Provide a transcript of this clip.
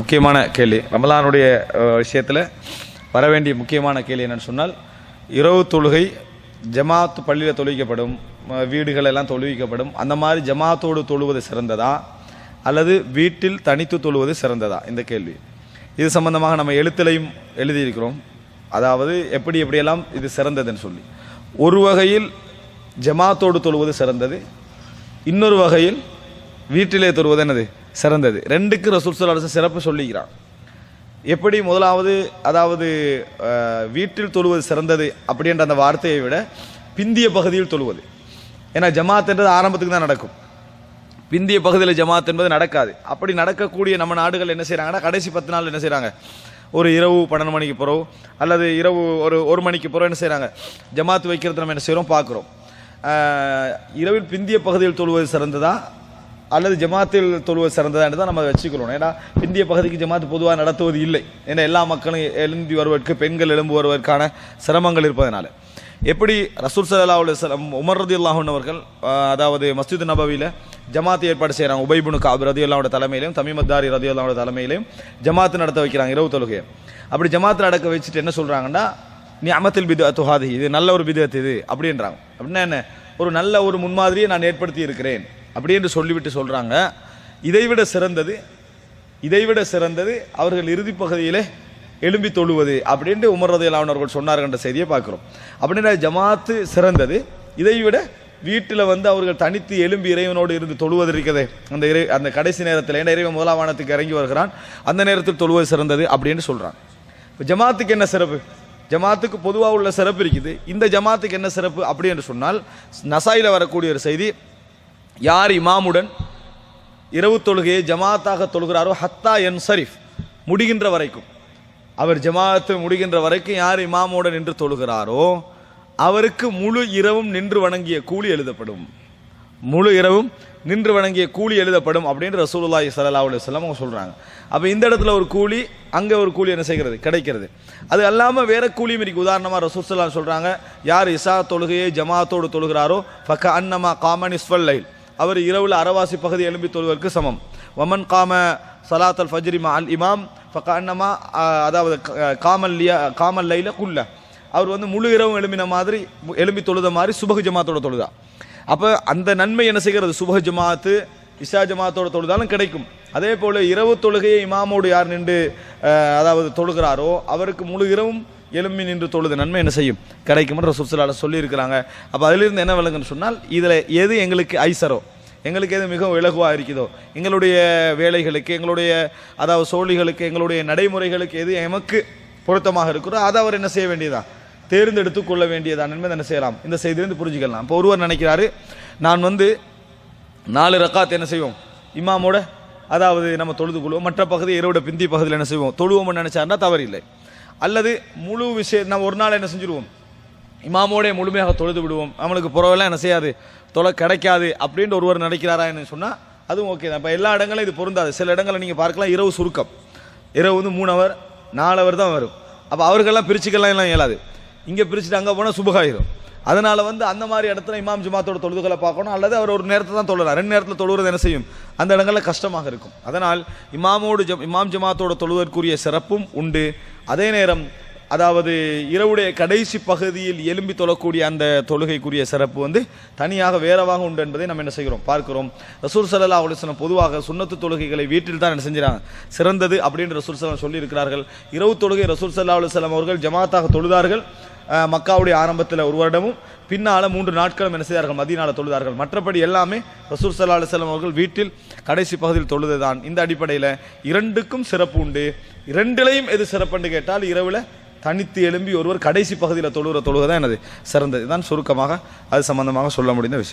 முக்கியமான கேள்வி. ரமலானுடைய விஷயத்தில் வர வேண்டிய முக்கியமான கேள்வி என்னென்னு சொன்னால் இரவு தொழுகை ஜமாத்து பள்ளியில் தொழுவிக்கப்படும் வீடுகளெல்லாம் வீடுகள் எல்லாம் தொழுவிக்கப்படும் அந்த மாதிரி ஜமாத்தோடு தொழுவது சிறந்ததா? அல்லது வீட்டில் தனித்து தொழுவது சிறந்ததா? இந்த கேள்வி. இது சம்பந்தமாக நம்ம எழுத்துலையும் எழுதியிருக்கிறோம். அதாவது எப்படி எப்படியெல்லாம் இது சிறந்ததுன்னு சொல்லி. ஒரு வகையில் ஜமாத்தோடு தொழுவது சிறந்தது இன்னொரு வகையில் வீட்டிலே தொழுவது என்னது? சிறந்தது. ரெண்டுக்கு ரசூல் ஸல்லல்லாஹு சிறப்பு சொல்லிக்கிறான். எப்படி முதலாவது அதாவது வீட்டில் தொழுவது சிறந்தது அப்படின்ற அந்த வார்த்தையை விட பிந்திய பகுதியில் தொழுவது. ஏன்னா ஜமாத்ன்றது ஆரம்பத்துக்கு தான் நடக்கும். பிந்திய பகுதியில் ஜமாத் என்பது நடக்காது. அப்படி நடக்கக்கூடிய நம்ம நாடுகள் என்ன செய்கிறாங்கன்னா கடைசி பத்து நாள் என்ன செய்கிறாங்க ஒரு இரவு பன்னெண்டு மணிக்கு பிறகு அல்லது இரவு ஒரு ஒரு மணிக்கு பிறகு என்ன செய்கிறாங்க ஜமாத் வைக்கிறது நம்ம என்ன செய்கிறோம் பார்க்குறோம். இரவில் பிந்திய பகுதியில் தொழுவது சிறந்ததா? அல்லது ஜமாத்தில் தொழுவது சிறந்ததான்னு தான் நம்ம வச்சுக்கிறோம் ஏன்னா இந்திய பகுதிக்கு ஜமாத் பொதுவாக நடத்துவது இல்லை. ஏன்னா எல்லா மக்களும் எழுந்தி வருவதற்கு பெண்கள் எழும்பு வருவதற்கான சிரமங்கள் இருப்பதனால. எப்படி ரசூல் சல்லா அலுவலம் உமர் ரதி அல்லாஹன் அவர்கள் அதாவது மஸ்ஜித் நபவியில் ஜமாத் ஏற்பாடு செய்கிறாங்க உபைபுனு காப் ரதி அல்லாவோட தலைமையிலையும் தமிமத்தாரி ரதி அல்லாவோட தலைமையிலையும் ஜமாத்து நடத்த வைக்கிறாங்க இரவு தொழுகையை. அப்படி ஜமாத்து நடக்க வச்சுட்டு என்ன சொல்கிறாங்கன்னா நீ அமத்தில் பிது துஹாதி இது நல்ல ஒரு பிதத்து இது அப்படின்றாங்க. அப்படின்னா என்ன? ஒரு நல்ல ஒரு முன்மாதிரியை நான் ஏற்படுத்தி இருக்கிறேன். அப்படி என்று சொல்லிவிட்டு சொல்கிறாங்க இதைவிட சிறந்தது இதைவிட சிறந்தது அவர்கள் இறுதி பகுதியிலே எழும்பி தொழுவது அப்படின்ட்டு உமர் ரதையில் அவர்கள் செய்தியை பார்க்குறோம். அப்படின்னா ஜமாத்து சிறந்தது இதைவிட வீட்டில் வந்து அவர்கள் தனித்து எழும்பி இறைவனோடு இருந்து தொழுவது அந்த இறை அந்த கடைசி நேரத்தில் ஏன்னா இறைவன் முதலாவானத்துக்கு இறங்கி வருகிறான் அந்த நேரத்தில் தொழுவது சிறந்தது அப்படின்னு சொல்கிறான் இப்போ ஜமாத்துக்கு என்ன சிறப்பு? ஜமாத்துக்கு பொதுவாக உள்ள சிறப்பு இருக்குது. இந்த ஜமாத்துக்கு என்ன சிறப்பு அப்படி என்று சொன்னால் நசாயில் வரக்கூடிய ஒரு செய்தி யார் இமாமுடன் இரவு தொழுகையை ஜமாத்தாக தொழுகிறாரோ ஹத்தா என் சரிஃப் முடிகின்ற வரைக்கும். அவர் ஜமாத்து முடிகின்ற வரைக்கும் யார் இமாமோட நின்று தொழுகிறாரோ அவருக்கு முழு இரவும் நின்று வணங்கிய கூலி எழுதப்படும். முழு இரவும் நின்று வணங்கிய கூலி எழுதப்படும் அப்படின்னு ரசூலுல்லாஹி சல்லா அலைஹி வஸல்லம் அவங்க அப்போ இந்த இடத்துல ஒரு கூலி அங்கே ஒரு கூலி என்ன செய்கிறது? கிடைக்கிறது. அது அல்லாமல் வேற கூலியும் இருக்கு. உதாரணமாக ரசூல் ஸல்லல்லாஹு சொல்கிறாங்க யார் இசா தொழுகையை ஜமாத்தோடு தொழுகிறாரோ ஃபக்க அன்னமா காமன் இஸ்வல் லைல் அவர் இரவில் அறவாசி பகுதி எழும்பி தொழுவதற்கு சமம். வமன் காம சலாத் அல் ஃபஜ்ரிமா அல் இமாம் ஃபக்க அதாவது க- காமல் லியா காமல் லைல குல்ல. அவர் வந்து முழு இரவும் எழும்பின மாதிரி எலும்பி எழும்பி தொழுத மாதிரி சுபகு ஜமாத்தோட தொழுதா. அப்போ அந்த நன்மை என்ன செய்கிறது? சுபகு ஜமாத்து இஷா ஜமாத்தோட தொழுதாலும் கிடைக்கும். அதே போல் இரவு தொழுகையை இமாமோடு யார் நின்று அதாவது தொழுகிறாரோ அவருக்கு முழு இரவும் எழும்பி நின்று தொழுது நன்மை என்ன செய்யும்? கிடைக்கும்னு ரசூல் சொல்லியிருக்கிறாங்க. அப்போ அதிலிருந்து என்ன விளங்குன்னு சொன்னால் இதில் எது எங்களுக்கு ஐசரோ? எங்களுக்கு எது மிகவும் இலகுவாக இருக்குதோ எங்களுடைய வேலைகளுக்கு எங்களுடைய அதாவது சோழிகளுக்கு எங்களுடைய நடைமுறைகளுக்கு எது எமக்கு பொருத்தமாக இருக்கிறோ அதை அவர் என்ன செய்ய வேண்டியதான் தேர்ந்தெடுத்து கொள்ள வேண்டியதான் என்பதை என்ன செய்யலாம். இந்த செய்தியிலிருந்து புரிஞ்சுக்கலாம். இப்போ ஒருவர் நினைக்கிறாரு நான் வந்து நாலு ரக்காத் என்ன செய்வோம்? இமாமோட அதாவது நம்ம தொழுது கொள்வோம். மற்ற பகுதி இரவோட பிந்தி பகுதியில் என்ன செய்வோம்? தொழுவோம்னு நினைச்சாருன்னா தவறில்லை. அல்லது முழு விஷயம் நம்ம ஒரு நாள் என்ன செஞ்சுருவோம்? இமாமோடைய முழுமையாக தொழுது விடுவோம். நம்மளுக்கு புறவெல்லாம் என்ன செய்யாது? தொலை கிடைக்காது அப்படின்ட்டு ஒருவர் நினைக்கிறாரா என்ன சொன்னால் அதுவும் ஓகே தான். இப்போ எல்லா இடங்களும் இது பொருந்தாது. சில இடங்களில் நீங்கள் பார்க்கலாம். இரவு சுருக்கம். இரவு வந்து மூணு அவர் நாலு அவர் தான் வரும். அப்போ அவர்களெல்லாம் பிரிச்சுக்கலாம் எல்லாம் இயலாது. இங்கே பிரிச்சுட்டு அங்கே போனால் சுபகாயிரும். அதனால் வந்து அந்த மாதிரி இடத்துல இமாம் ஜுமாத்தோட தொழுதுகளை பார்க்கணும். அல்லது அவர் ஒரு நேரத்தை தான் தொழுறார். ரெண்டு நேரத்தில் தொழுவது என்ன செய்யும்? அந்த இடங்களில் கஷ்டமாக இருக்கும். அதனால் இமாமோடு ஜம் இமாம் ஜமாத்தோட தொழுவதற்குரிய சிறப்பும் உண்டு. அதே நேரம் அதாவது இரவுடைய கடைசி பகுதியில் எலும்பி தொழக்கூடிய அந்த தொழுகைக்குரிய சிறப்பு வந்து தனியாக வேறவாக உண்டு என்பதை நம்ம என்ன செய்கிறோம்? பார்க்கிறோம். ரசூல் சல்லா அலுவலம் பொதுவாக சுண்ணத்து தொழுகைகளை வீட்டில் தான் என்ன செஞ்சாங்க சிறந்தது அப்படின்னு ரசூல் சல்லாம் சொல்லியிருக்கிறார்கள். இரவு தொழுகை ரசூல் சல்லா அலுவலம் அவர்கள் ஜமாத்தாக தொழுதார்கள். மக்காவுடைய ஆரம்பத்தில் ஒரு வருடமும் பின்னால் மூன்று நாட்களும் என்ன செய்தார்கள்? மதியனால் தொழுதார்கள். மற்றபடி எல்லாமே ரசூல் சல்லா அலுவலம் அவர்கள் வீட்டில் கடைசி பகுதியில் தொழுதுதான். இந்த அடிப்படையில் இரண்டுக்கும் சிறப்பு உண்டு. இரண்டிலையும் எது சிறப்புன்னு கேட்டால் இரவில் தனித்து எழும்பி ஒருவர் கடைசி பகுதியில் தொழுகிற தொழுகை தான் எனது சிறந்தது. இதுதான் சுருக்கமாக அது சம்பந்தமாக சொல்ல முடிந்த விஷயம்.